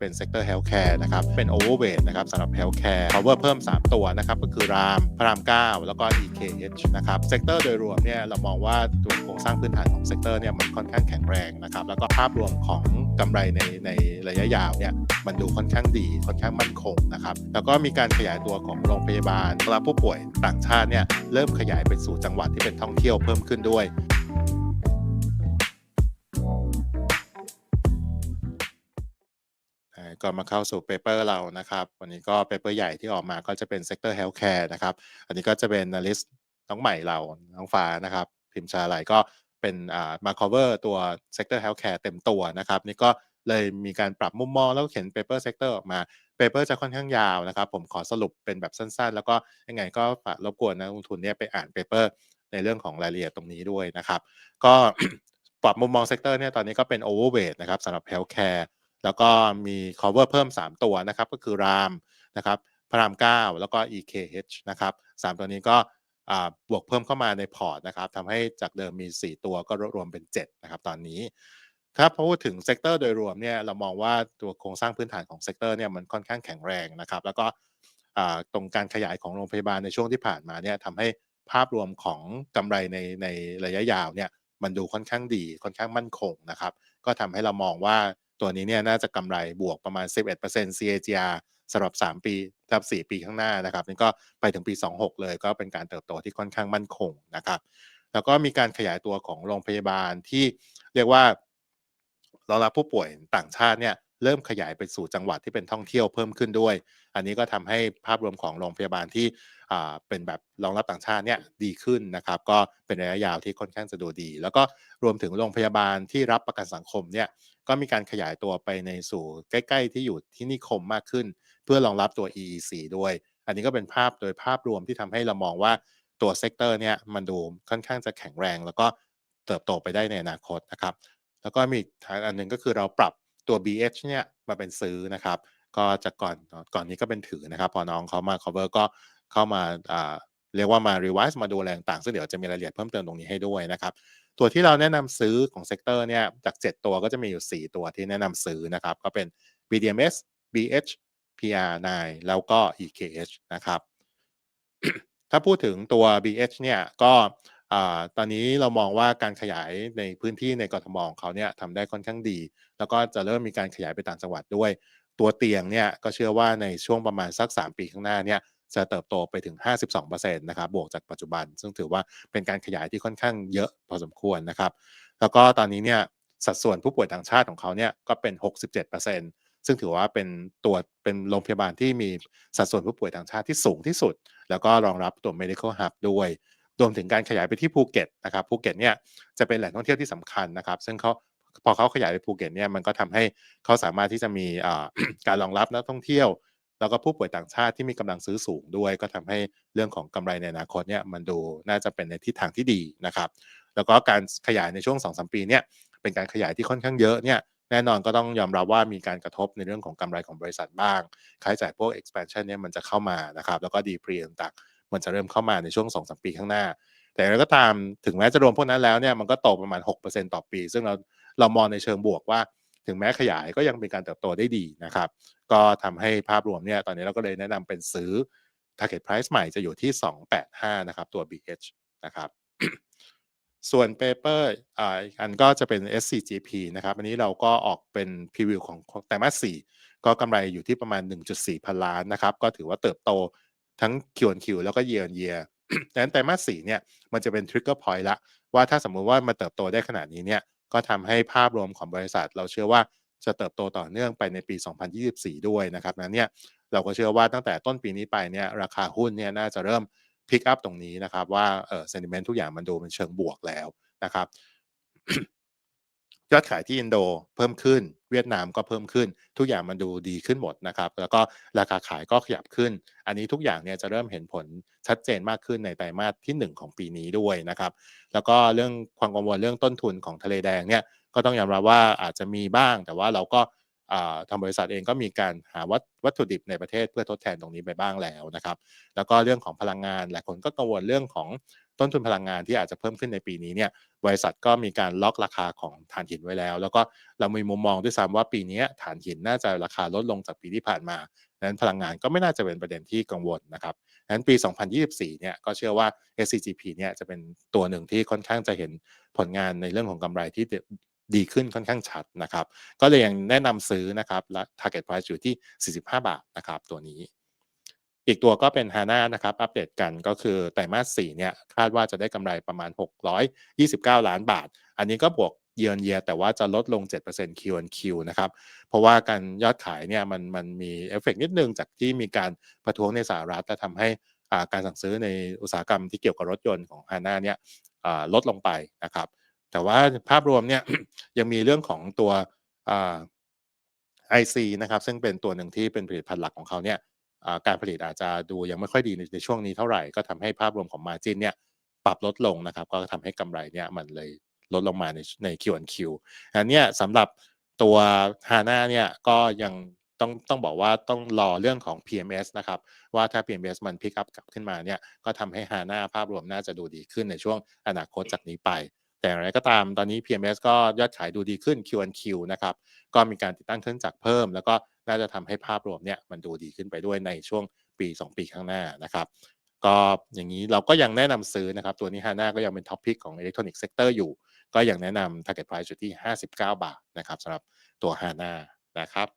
เป็นเซกเตอร์เฮลท์แคร์นะครับ เป็นโอเวอร์เวทนะครับสำหรับเฮลท์แคร์ power เพิ่ม 3 ตัวนะครับ ก็คือราม พระราม 9 แล้วก็ EKH นะครับเซกเตอร์โดยรวมเนี่ยเรามองว่าตัวโครงสร้างพื้นฐานของเซกเตอร์เนี่ยมันค่อนข้างแข็งแรงนะครับ แล้วก็ภาพรวมของกำไรในในระยะยาวเนี่ยมันดูค่อนข้างดีค่อนข้างมั่นคงนะครับ แล้วก็มีการขยายตัวของโรงพยาบาลรับผู้ป่วยต่างชาติเนี่ยเริ่มขยายไปสู่จังหวัดที่เป็นท่องเที่ยวเพิ่มขึ้นด้วย ก็มาเข้าสู่เปเปอร์เรานะครับ วันนี้ก็เปเปอร์ใหญ่ที่ออกมาก็จะเป็นเซกเตอร์เฮลท์แคร์นะครับ อันนี้ก็จะเป็นนาลิสน้องใหม่เราน้องฟ้านะครับ พิมพ์ชาไหลก็เป็นอ่ามา cover ตัวเซกเตอร์เฮลท์แคร์เต็มตัวนะครับ นี่ก็เลยมีการปรับมุมมองแล้วเขียนเปเปอร์เซกเตอร์ออกมาเปเปอร์จะค่อนข้างยาวนะครับ ผมขอสรุปเป็นแบบสั้นๆ แล้วก็ยังไงก็ฝากรบกวนนักลงทุนเนี่ยไปอ่านเปเปอร์ในเรื่องของรายละเอียดตรงนี้ด้วยนะครับ ก็ปรับมุมมองเซกเตอร์เนี่ยตอนนี้ก็เป็น overweight นะครับสำหรับ healthcare แล้วก็มี cover เพิ่ม 3 ตัวนะครับก็คือรามนะครับพระราม 9 แล้วก็ EKH นะครับ3ตัวนี้ก็บวกเพิ่มเข้ามาในพอร์ตนะครับทำให้จากเดิมมี 4 ตัวก็รวมเป็น 7 นะครับตอนนี้ถ้าพูดถึงเซกเตอร์โดยรวมเนี่ยเรามองว่าตัวโครงสร้างพื้นฐานของเซกเตอร์เนี่ยมันค่อนข้างแข็งแรงนะครับ แล้วก็ตรงการขยายของโรงพยาบาลในช่วงที่ผ่านมาเนี่ยทำให้ภาพรวมของกำไรในในระยะยาวเนี่ยมันดูค่อนข้างดีค่อนข้างมั่นคงนะครับ ก็ทำให้เรามองว่า ตัวนี้เนี่ยน่าจะกำไรบวกประมาณ 11% CAGR สำหรับ 3 ปีสำหรับ 4 ปีข้างหน้านะครับนี่ก็ไปถึงปี 26 เลยก็เป็นการเติบโตที่ค่อนข้างมั่นคงนะครับแล้วก็มีการขยายตัวของโรงพยาบาลที่เรียกว่ารองรับผู้ป่วยต่างชาติเนี่ย เริ่มขยายไปสู่จังหวัดที่เป็นท่องเที่ยวเพิ่มขึ้นด้วย อันนี้ก็ทำให้ภาพรวมของโรงพยาบาลที่เป็นแบบรองรับต่างชาติเนี่ยดีขึ้นนะครับ ก็เป็นระยะยาวที่ค่อนข้างจะดูดี แล้วก็รวมถึงโรงพยาบาลที่รับประกันสังคมเนี่ยก็มีการขยายตัวไปในสู่ใกล้ ๆ ที่อยู่ที่นิคมมากขึ้น เพื่อรองรับตัว EEC ด้วย อันนี้ก็เป็นภาพโดยภาพรวมที่ทำให้เรามองว่าตัวเซกเตอร์เนี่ยมันดูค่อนข้างจะแข็งแรง แล้วก็เติบโตไปได้ในอนาคตนะครับ แล้วก็มีอีกอันหนึ่งก็คือเราปรับ ตัว BH เนี่ยมาเป็นซื้อนะครับ ก็จากก่อนก่อนนี้ก็เป็นถือนะครับ พอน้องเขามา cover ก็เข้ามาอ่าเรียกว่ามา revise มาดูแรงต่างซึ่งเดี๋ยวจะมีรายละเอียดเพิ่มเติมตรงนี้ให้ด้วยนะครับ ตัวที่เราแนะนำซื้อของเซกเตอร์เนี่ยจาก 7 ตัวก็จะมีอยู่ 4 ตัวที่แนะนำซื้อนะครับ ก็เป็น BDMs BH PR9 แล้วก็ EKH นะครับ ถ้าพูดถึงตัว BH เนี่ยก็ ตอนนี้เรามองว่าการขยายในพื้นที่ในกรทมของเขาเนี่ยทำได้ค่อนข้างดี แล้วก็จะเริ่มมีการขยายไปต่างจังหวัดด้วย ตัวเตียงเนี่ยก็เชื่อว่าในช่วงประมาณสัก 3 ปีข้างหน้าเนี่ยจะเติบโตไปถึง 52%นะครับบวกจากปัจจุบัน ซึ่งถือว่าเป็นการขยายที่ค่อนข้างเยอะพอสมควรนะครับ แล้วก็ตอนนี้เนี่ยสัดส่วนผู้ป่วยต่างชาติของเขาเนี่ยก็เป็น 67%ซึ่งถือว่าเป็นตัวเป็นโรงพยาบาลที่มีสัดส่วนผู้ป่วยต่างชาติที่สูงที่สุด แล้วก็รองรับตัว medical hub ด้วย รวมถึงการขยายไปที่ภูเก็ตนะครับภูเก็ตเนี่ยจะเป็นแหล่งท่องเที่ยวที่สำคัญนะครับ ซึ่งเขาพอเขาขยายไปภูเก็ตเนี่ยมันก็ทำให้เขาสามารถที่จะมีการรองรับนักท่องเที่ยว แล้วก็ผู้ป่วยต่างชาติที่มีกำลังซื้อสูงด้วย ก็ทำให้เรื่องของกำไรในอนาคตเนี่ยมันดูน่าจะเป็นในทิศทางที่ดีนะครับ แล้วก็การขยายในช่วง2-3ปีเนี่ยเป็นการขยายที่ค่อนข้างเยอะเนี่ยแน่นอนก็ต้องยอมรับว่ามีการกระทบในเรื่องของกำไรของบริษัทบ้างค่าใช้จ่ายพวก expansion เนี่ยมันจะเข้ามานะครับแล้วก็ดีพรีต่างๆ มันจะเริ่มเข้ามาในช่วง2-3ปีข้างหน้า แต่อย่าก็ตามถึงแม้จะรวมพวกนั้นแล้วเนี่ยมันก็โตประมาณ 6%ต่อปี ซึ่งเราเรามองในเชิงบวกว่า ถึงแม้ขยายก็ยังเป็นการเติบโตได้ดีนะครับ ก็ทำให้ภาพรวมเนี่ยตอนนี้เราก็เลยแนะนำเป็นซื้อ target price ใหม่จะอยู่ที่ 285 นะครับ ตัว BH นะครับส่วนเปเปอร์อ่าอีกอันก็จะเป็น SCGP นะครับ อันนี้เราก็ออกเป็นพรีวิวของไตรมาส4ก็กำไรอยู่ที่ประมาณ 1.4 พันล้านนะครับ ก็ถือว่าเติบโต ทั้ง Q on Q แล้วก็ Year on Year ดังนั้นไตรมาส4เนี่ยมันจะเป็น trigger point ละว่าถ้าสมมุติว่ามันเติบโตได้ขนาดนี้เนี่ยก็ทำให้ภาพรวมของบริษัท เราเชื่อว่าจะเติบโตต่อเนื่องไปในปี 2024 ด้วยนะครับนั้นเนี่ยเราก็เชื่อว่าตั้งแต่ต้นปีนี้ไปเนี่ยราคาหุ้นเนี่ยน่าจะเริ่มพิกอัพตรงนี้นะครับว่าเออ sentiment ทุกอย่างมันดูเป็นเชิงบวกแล้วนะครับ ยอดขายที่อินโดเพิ่มขึ้น เวียดนามก็เพิ่มขึ้น ทุกอย่างมันดูดีขึ้นหมดนะครับ แล้วก็ราคาขายก็ขยับขึ้น อันนี้ทุกอย่างเนี่ยจะเริ่มเห็นผลชัดเจนมากขึ้นในไตรมาสที่ 1 ของปีนี้ด้วยนะครับ แล้วก็เรื่องความกังวลเรื่องต้นทุนของทะเลแดงเนี่ยก็ต้องยอมรับว่าอาจจะมีบ้าง แต่ว่าเราก็ทางบริษัทเองก็มีการหาวัตวัตถุดิบในประเทศเพื่อทดแทนตรงนี้ไปบ้างแล้วนะครับ แล้วก็เรื่องของพลังงานหลายคนก็กังวลเรื่องของ ต้นทุนพลังงานที่อาจจะเพิ่มขึ้นในปีนี้เนี่ยบริษัทก็มีการล็อกราคาของถ่านหินไว้แล้ว แล้วก็เรามีมุมมองด้วยซ้ำว่าปีนี้ถ่านหินน่าจะราคาลดลงจากปีที่ผ่านมาดังนั้นพลังงานก็ไม่น่าจะเป็นประเด็นที่กังวลนะครับดังนั้นปี 2024 เนี่ยก็เชื่อว่า SCGP เนี่ยจะเป็นตัวหนึ่งที่ค่อนข้างจะเห็นผลงานในเรื่องของกำไรที่ดีขึ้นค่อนข้างชัดนะครับ ก็เลยยังแนะนำซื้อนะครับและ target price อยู่ที่ 45 บาทนะครับตัวนี้ อีกตัวก็เป็น HANA นะครับ อัปเดตกันก็คือไตรมาส4เนี่ยคาดว่าจะได้กำไรประมาณ 629 ล้านบาท อันนี้ก็บวก year on year แต่ว่าจะลดลง 7% Q on Q นะครับ เพราะว่าการยอดขายเนี่ยมันมันมีเอฟเฟกต์นิดนึงจากที่มีการประท้วงในสหรัฐและทำให้การสั่งซื้อในอุตสาหกรรมที่เกี่ยวกับรถยนต์ของ HANA เนี่ยลดลงไปนะครับ แต่ว่าภาพรวมเนี่ยยังมีเรื่องของตัวไอซีนะครับซึ่งเป็นตัวหนึ่งที่เป็นผลิตภัณฑ์หลักของเขาเนี่ย การผลิตอาจจะดูยังไม่ค่อยดีในช่วงนี้เท่าไหร่ก็ทำให้ภาพรวมของ Margin เนี่ยปรับลดลงนะครับ ก็ทำให้กำไรเนี่ยมันเลยลดลงมาในใน Q1Q อันนี้สำหรับตัว HANA เนี่ยก็ยังต้องต้องบอกว่าต้องรอเรื่องของ PMS นะครับ ว่าถ้า PMS มันพิกอัพกลับขึ้นมาเนี่ยก็ทำให้ HANA ภาพรวมน่าจะดูดีขึ้นในช่วงอนาคตจากนี้ไป แต่อย่างไรก็ตามตอนนี้ PMS ก็ยอดขายดูดีขึ้น Q1Q นะครับ ก็มีการติดตั้งเครื่องจักรเพิ่ม แล้วก็ น่าจะทำให้ภาพรวมเนี่ยมันดูดีขึ้นไปด้วยในช่วงปี 2 ปีข้างหน้านะครับ ก็อย่างนี้เราก็ยังแนะนำซื้อนะครับ ตัวนี้ฮาน่าก็ยังเป็นท็อปพิกของอิเล็กทรอนิกส์เซกเตอร์อยู่ ก็ยังแนะนำ Target Price อยู่ที่ 59 บาทนะครับสำหรับตัวฮาน่านะครับ